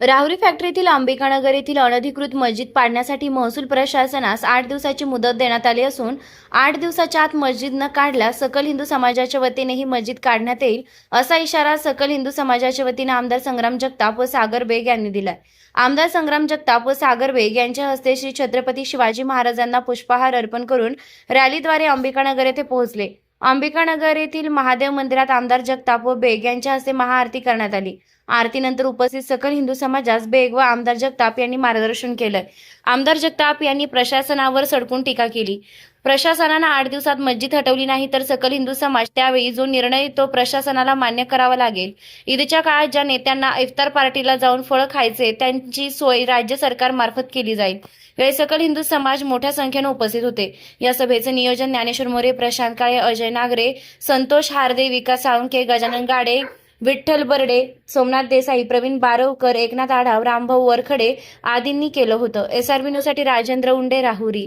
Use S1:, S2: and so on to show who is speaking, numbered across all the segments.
S1: राहुरी फॅक्टरीतील अंबिकानगर येथील अनधिकृत मस्जिद पाडण्यासाठी महसूल प्रशासनास आठ दिवसाची मुदत देण्यात आली असून आठ दिवसाच्या आत मस्जिद न काढल्यास सकल हिंदू समाजाच्या वतीने ही मस्जिद काढण्यात येईल असा इशारा सकल हिंदू समाजाच्या वतीने आमदार संग्राम जगताप व सागर बेग यांनी दिलाय. आमदार संग्राम जगताप व सागर बेग यांच्या हस्ते श्री छत्रपती शिवाजी महाराजांना पुष्पहार अर्पण करून रॅलीद्वारे अंबिकानगर येथे पोहोचले. अंबिकानगर येथील महादेव मंदिरात आमदार जगताप व बेग यांच्या हस्ते महाआरती करण्यात आली. आरतीनंतर उपस्थित सकल हिंदू समाजास बेग व आमदार जगताप यांनी मार्गदर्शन केलं आमदार जगताप यांनी प्रशासनावर सडकून टीका केली. प्रशासनानं आठ दिवसात मस्जिद हटवली नाही तर सकल हिंदू समाज त्यावेळी जो निर्णय तो प्रशासनाला मान्य करावा लागेल. ईदच्या काळात ज्या नेत्यांना इफ्तार पार्टीला जाऊन फळं खायचे त्यांची सोय राज्य सरकार मार्फत केली जाईल. यावेळी सकल हिंदू समाज मोठ्या संख्येनं उपस्थित होते. या सभेचं नियोजन ज्ञानेश्वर मोरे प्रशांत काळे अजय नागरे संतोष हार्दे विकास साळुंके गजानन गाडे विठ्ठल बर्डे सोमनाथ देसाई प्रवीण बारवकर एकनाथ आढाव रामभाऊ वरखडे आदींनी केलं होतं. एसआरबी न्यूजसाठी राजेंद्र उंडे राहुरी.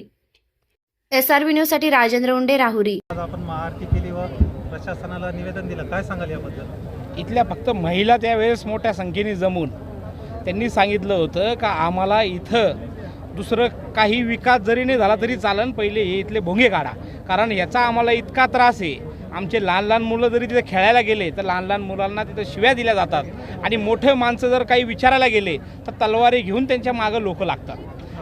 S1: एसआरबी न्यूजसाठी राजेंद्र उंडे राहुरी.
S2: आज आपण महाआरती केली व प्रशासनाला निवेदन दिलं. काय सांगाल याबद्दल?
S3: इथल्या फक्त महिला त्यावेळेस मोठ्या संख्येने जमून त्यांनी सांगितलं होतं का आम्हाला इथं दुसरं काही विकास जरी नाही झाला तरी चालन पहिले हे इथले भोंगे काढा. कारण याचा आम्हाला इतका त्रास आहे. आमचे लहान लहान मुलं जरी तिथे खेळायला गेले तर लहान लहान मुलांना तिथं शिव्या दिल्या जातात. आणि मोठे माणसं जर काही विचारायला गेले तर तलवारी घेऊन त्यांच्या मागं लोक लागतात.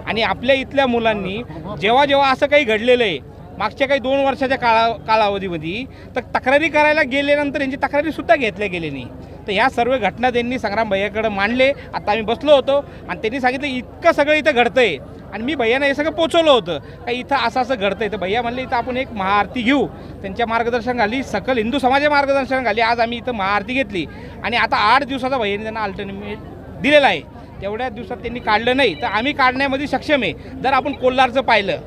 S3: आणि आपल्या इथल्या मुलांनी जेव्हा जेव्हा असं काही घडलेलं आहे मागच्या काही दोन वर्षाच्या काळा कालावधीमध्ये तर तक्रारी करायला गेल्यानंतर यांची तक्रारीसुद्धा घेतल्या गेली नाही. तर ह्या सर्व घटना त्यांनी संग्राम भैयाकडे मांडले. आता आम्ही बसलो होतो आणि त्यांनी सांगितलं इतकं सगळं इथं घडतं आहे आणि मी भैयानं हे सगळं पोचवलं होतं. का इथं असं असं घडतंय. तर भैया म्हणले इथं आपण एक महाआरती घेऊ. त्यांच्या मार्गदर्शन घाली सकल हिंदू समाजा मार्गदर्शनाखाली आज आम्ही इथं महाआरती घेतली. आणि आता आठ दिवसाचा भैयाने त्यांना अल्टरनेट दिलेला आहे. तेवढ्या दिवसात त्यांनी काढलं नाही. तर आम्ही काढण्यामध्ये सक्षम आहे. जर आपण कोल्हारचं पाहिलं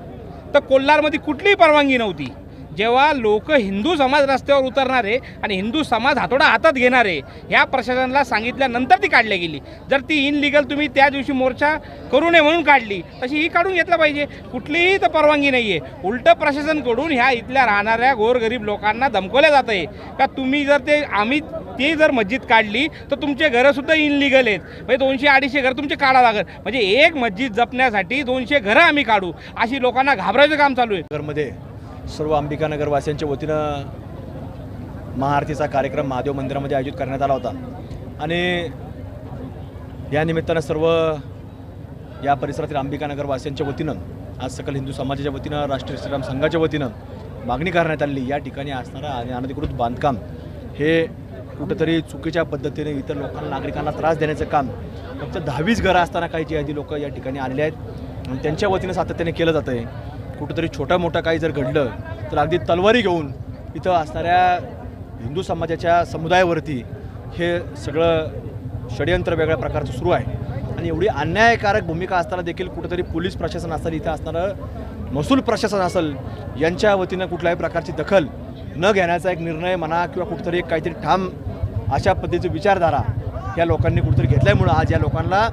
S3: तर कोल्हारमध्ये कुठलीही परवानगी नव्हती. जेव्हा लोक हिंदू समाज रस्त्यावर उतरणारे आणि हिंदू समाज हातोडा हातात घेणारे ह्या प्रशासनाला सांगितल्यानंतर ती काढली गेली. जर ती इनलिगल तुम्ही त्या दिवशी मोर्चा करू नये म्हणून काढली तशी ही काढून घेतलं पाहिजे. कुठलीही तर परवानगी नाही आहे उलटं प्रशासनकडून ह्या इथल्या राहणाऱ्या गोरगरीब लोकांना दमकवल्या जात आहे का तुम्ही जर ते आम्ही ते जर मस्जिद काढली तर तुमचे घरंसुद्धा इनलिगल आहेत. म्हणजे दोनशे अडीचशे घर तुमचे काढा लागत म्हणजे एक मस्जिद जपण्यासाठी दोनशे घरं आम्ही काढू. अशी लोकांना घाबरायचं काम चालू आहे.
S4: घरमध्ये सर्व अंबिकानगरवासियांच्या वतीनं महाआरतीचा कार्यक्रम महादेव मंदिरामध्ये आयोजित करण्यात आला होता. आणि या निमित्तानं सर्व या परिसरातील अंबिकानगरवासियांच्या वतीनं आज सकल हिंदू समाजाच्या वतीनं राष्ट्रीय श्रीराम संघाच्या वतीनं मागणी करण्यात आली या ठिकाणी असणारं आणि अनधिकृत बांधकाम हे कुठंतरी चुकीच्या पद्धतीने इतर लोकांना नागरिकांना त्रास देण्याचं काम फक्त दहावीस घरं असताना काही जी आधी लोक या ठिकाणी आलेले आहेत. आणि त्यांच्या वतीनं सातत्याने केलं जातं आहे कुठंतरी छोटा मोठा काही जर घडलं तर अगदी तलवारी घेऊन इथं असणाऱ्या हिंदू समाजाच्या समुदायावरती हे सगळं षडयंत्र वेगळ्या प्रकारचं सुरू आहे. आणि एवढी अन्यायकारक भूमिका असताना देखील कुठंतरी पोलीस प्रशासन असेल इथं असणारं महसूल प्रशासन असेल यांच्या वतीनं कुठल्याही प्रकारची दखल न घेण्याचा एक निर्णय म्हणा किंवा कुठंतरी एक काहीतरी ठाम अशा पद्धतीची विचारधारा या लोकांनी कुठंतरी घेतल्यामुळं आज या लोकांना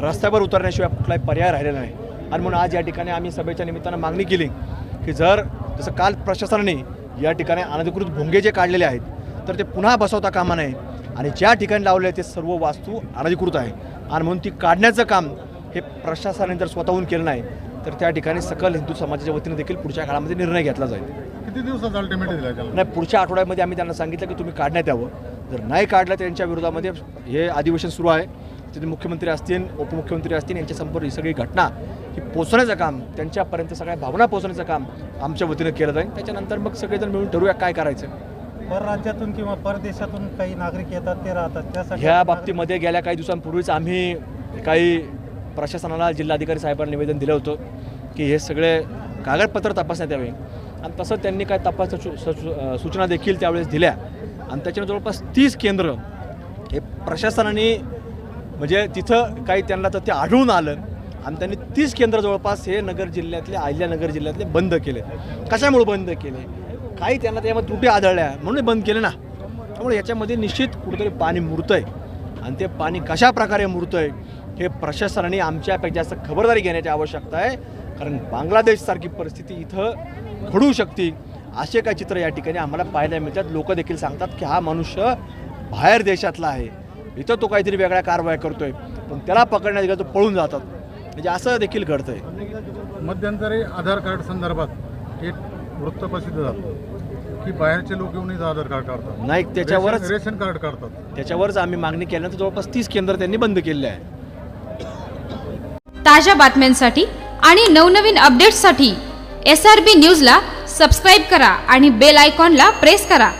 S4: रस्त्यावर उतरण्याशिवाय कुठलाही पर्याय राहिलेला नाही. आणि म्हणून आज या ठिकाणी आम्ही सभेच्या निमित्तानं मागणी केली की जर जसं काल प्रशासनाने या ठिकाणी अनधिकृत भोंगे जे काढलेले आहेत तर ते पुन्हा बसवता कामा नये. आणि ज्या ठिकाणी लावले ते सर्व वास्तू अनधिकृत आहे. आणि म्हणून ती काढण्याचं काम हे प्रशासनाने जर स्वतःहून केलं नाही तर त्या ठिकाणी सकल हिंदू समाजाच्या वतीने देखील पुढच्या काळामध्ये निर्णय घेतला जाईल.
S5: किती दिवसाचा अल्टिमेट दिला
S4: नाही पुढच्या आठवड्यामध्ये आम्ही त्यांना सांगितलं की तुम्ही काढण्यात यावं. जर नाही काढलं तर यांच्या विरोधामध्ये हे अधिवेशन सुरू आहे. तिथे मुख्यमंत्री असतील उपमुख्यमंत्री असतील यांच्या संपर्क ही सगळी घटना ही पोचवण्याचं काम त्यांच्यापर्यंत सगळ्या भावना पोचवण्याचं काम आमच्या वतीनं केलं जाईल. त्याच्यानंतर मग सगळेजण मिळून ठरवूया काय करायचं.
S2: परराज्यातून किंवा परदेशातून काही नागरिक येतात ते राहतात. त्यासाठी
S4: ह्या बाबतीमध्ये गेल्या काही दिवसांपूर्वीच आम्ही काही प्रशासनाला जिल्हाधिकारी साहेबांना निवेदन दिलं होतं की हे सगळे कागदपत्र तपासण्यात यावे. आणि तसं त्यांनी काय तपास सूचना देखील त्यावेळेस दिल्या. आणि त्याच्यानं जवळपास तीस केंद्र हे प्रशासनाने म्हणजे तिथं काही त्यांना तर ते आढळून आलं. आणि त्यांनी तीस केंद्र जवळपास हे नगर जिल्ह्यातले अहिल्यानगर जिल्ह्यातले बंद केले. कशामुळे बंद केले? काही त्यांना त्यामध्ये त्रुटी आढळल्या. म्हणून बंद केले ना. त्यामुळे याच्यामध्ये निश्चित कुठेतरी पाणी मुरतं आहे आणि ते पाणी कशा प्रकारे मुरतं आहे हे प्रशासनाने आमच्यापेक्षा जास्त खबरदारी घेण्याची आवश्यकता आहे. कारण बांगलादेशसारखी परिस्थिती इथं घडू शकते. असे काय चित्र या ठिकाणी आम्हाला पाहायला मिळतात. लोक देखील सांगतात की हा मनुष्य बाहेर देशातला आहे. इथं तो काहीतरी वेगळ्या कारवाया करतोय. पण त्याला पकडण्यात गेलं तर पळून जातात. म्हणजे असं देखील घडतंय.
S5: मध्यंतरी आधार कार्ड संदर्भात एक वृत्त प्रसिद्ध झालं. की बाहेरचे लोक येऊनच आधार कार्ड काढतात.
S4: नाही त्याच्यावरच
S5: रेशन- रेशन कार्ड काढतात.
S4: त्याच्यावरच आम्ही मागणी केल्यानंतर जवळपास तीस केंद्र त्यांनी बंद केलेले आहे.
S6: ताज्या बातम्यांसाठी आणि नवनवीन अपडेट्ससाठी एस आर बी न्यूजला सबस्क्राईब करा आणि बेल आयकॉनला प्रेस करा.